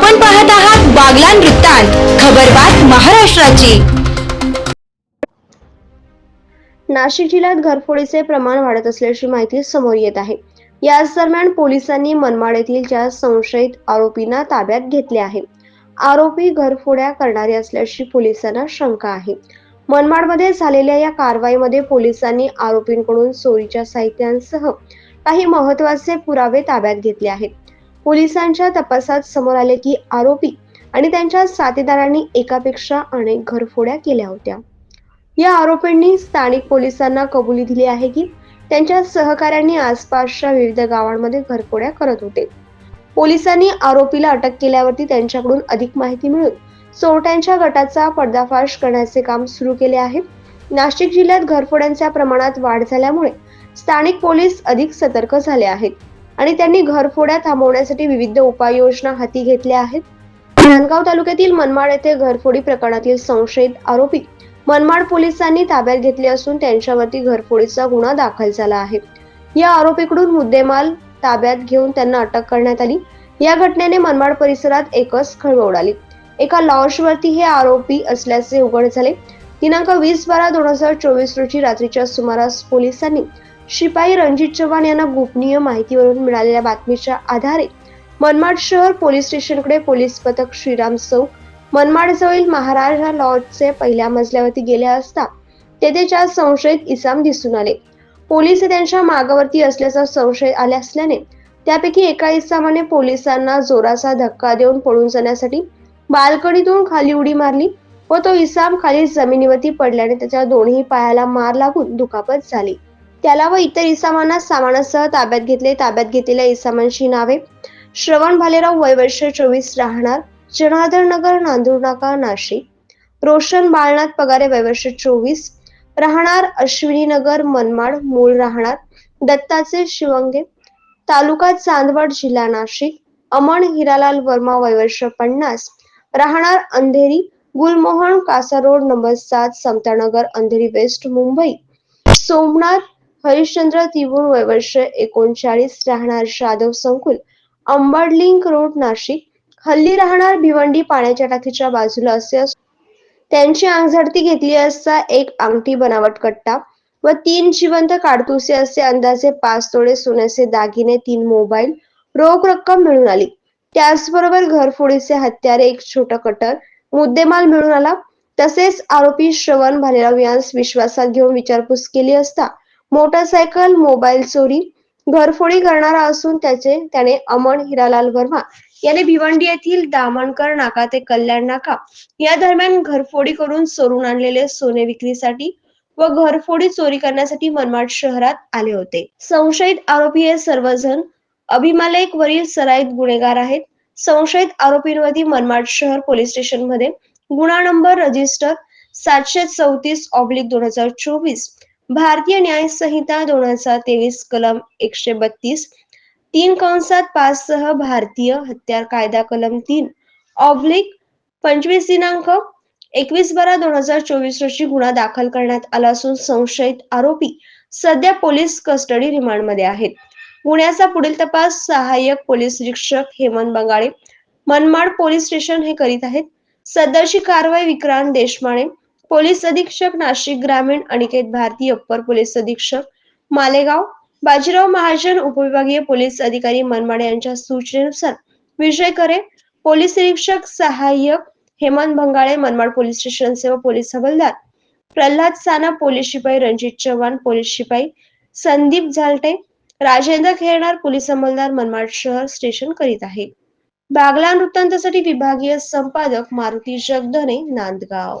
आपण पाहत आहात बागलान वृत्तांत खबरबात महाराष्ट्राची. नाशिक जिल्ह्यात घरफोडीचे प्रमाण वाढत असल्याची माहिती समोर येत आहे. याच दरम्यान पोलिसांनी मनमाड येथील चार संशयित आरोपींना ताब्यात घेतले आहे. आरोपी घरफोड्या करणारे असल्याची पोलिसांना शंका आहे. मनमाडमध्ये झालेल्या या कारवाईमध्ये पोलिसांनी आरोपींकडून चोरीच्या साहित्यांसह काही महत्त्वाचे पुरावे ताब्यात घेतले आहेत. पोलिसांच्या तपासात समोर आले की आरोपी आणि त्यांच्या साथीदारांनी एकापेक्षा अनेक घरफोड्या केल्या होत्या. या आरोपींनी स्थानिक पोलिसांना कबुली दिली आहे की त्यांच्या सहकाऱ्यांनी आसपासच्या विविध गावांमध्ये घरफोड्या करत होते. पोलिसांनी आरोपीला अटक केल्यावरती त्यांच्याकडून अधिक माहिती मिळून चोरट्यांच्या गटाचा पर्दाफाश करण्याचे काम सुरू केले आहे. नाशिक जिल्ह्यात घरफोड्यांच्या प्रमाणात वाढ झाल्यामुळे स्थानिक पोलीस अधिक सतर्क झाले आहेत. आणि त्यांनी घरफोड्या थांबवण्यासाठी विविध उपाययोजना हाती घेतल्या आहेत. नांदगाव तालुक्यातील मनमाड येथे घरफोडी प्रकरणातील संशयित आरोपी मनमाड पोलिसांनी ताब्यात घेतले असून त्यांच्यावरती घरफोडीचा गुन्हा दाखल झाला आहे. या आरोपीकडून मुद्देमाल ताब्यात घेऊन त्यांना अटक करण्यात आली. या घटनेने मनमाड परिसरात एकच खळबळ उडाली. एका लॉजवरती हे आरोपी असल्याचे उघड झाले. दिनांक वीस बारा दोन हजार चोवीस रोजी रात्रीच्या सुमारास पोलिसांनी शिपाई रणजित चव्हाण यांना गोपनीय माहितीवरून मिळालेल्या बातमीच्या आधारे मनमाड शहर पोलीस स्टेशनकडे पोलीस पथक श्रीराम चौक मनमाडजवळील महाराजा लॉजचे पहिल्या मजल्यावरती गेले असता तेथे चार संशयित इसाम दिसून आले. पोलीस त्यांच्या मागावरती असल्याचा संशय आले असल्याने त्यापैकी एका इसामाने पोलिसांना जोराचा धक्का देऊन पळून जाण्यासाठी बाल्कनीतून खाली उडी मारली व तो इसाम खाली जमिनीवरती पडल्याने त्याच्या दोन्ही पायाला मार लागून दुखापत झाली. त्याला व इतर इसामांना सामानासह ताब्यात घेतले. ताब्यात घेतलेल्या इसामांची नावे श्रवण भालेराव वय वर्ष चोवीस राहणार. जनार्दन नगर नांदूर नाका नाशिक. रोशन बाळनाथ पगारे वय वर्ष चोवीस राहणार. अश्विनी नगर मनमाड मूळ राहणार. दत्ताचे शिवंगे. तालुका चांदवड जिल्हा नाशिक. अमन हिरालाल वर्मा वय वर्ष पन्नास राहणार. अंधेरी. गुलमोहन कासा रोड नंबर सात समतानगर अंधेरी वेस्ट मुंबई. सोमनाथ हरिश्चंद्र तिवूर वैवर्षे एकोणचाळीस राहणार जाधव संकुल अंबडलिंक रोड नाशिक. हल्ली राहणार भिवंडी पाण्याच्या टाकीच्या बाजूला असे त्यांची अंगझडती घेतली असता एक अंगठी बनावट कट्टा व तीन जिवंत काडतुसे असे अंदाजे पाच तोडे सोन्याचे दागिने तीन मोबाईल रोख रक्कम मिळून आली. त्याचबरोबर घरफोडीचे हत्यारे एक छोटा कटर मुद्देमाल मिळून आला. तसेच आरोपी श्रवण भालेराव यांस विश्वासात घेऊन विचारपूस केली असता मोटरसायकल मोबाईल चोरी घरफोडी करणारा असून त्याचे त्याने अमन हिरालाल वर्मा याने भिवंडी येथील दामणकर नाका ते कल्याण नाका या दरम्यान घरफोडी करून चोरून आणलेले सोने विक्रीसाठी व घरफोडी चोरी करण्यासाठी मनमाड शहरात आले होते. संशयित आरोपी हे सर्वजण अभिमालेक वरील सराईत गुन्हेगार आहेत. संशयित आरोपींवरती मनमाड शहर पोलीस स्टेशनमध्ये गुन्हा नंबर रजिस्टर सातशे चौतीस ऑब्लिक दोन हजार चोवीस भारतीय न्याय संहिता दोन हजार तेवीस कलम एकशे बत्तीस तीन कंसात पाच सह भारतीय हत्यार कायदा कलम तीन ऑब्लिक पंचवीस दिनांक एकवीस बारा दोन हजार चोवीस रोजी गुन्हा दाखल करण्यात आला असून संशयित आरोपी सध्या पोलीस कस्टडी रिमांडमध्ये आहेत. गुन्ह्याचा पुढील तपास सहाय्यक पोलीस निरीक्षक हेमंत बंगाळे मनमाड पोलीस स्टेशन हे करीत आहेत. सदरची कारवाई विक्रांत देशमाने पोलीस अधीक्षक नाशिक ग्रामीण अनिकेत भारती अप्पर पोलीस अधीक्षक मालेगाव बाजीराव महाजन उपविभागीय पोलीस अधिकारी मनमाडे यांच्या सूचनेनुसार विजय करे पोलीस निरीक्षक सहाय्यक हेमंत भंगाळे मनमाड पोलीस स्टेशन सेवा पोलीस हवालदार प्रल्हाद साना पोलीस शिपाई रणजित चव्हाण पोलीस शिपाई संदीप झालटे राजेंद्र खेरणार पोलीस अंमलदार मनमाड शहर स्टेशन करीत आहे बागला वृत्तांतासाठी विभागीय संपादक मारुती जगदने नांदगाव.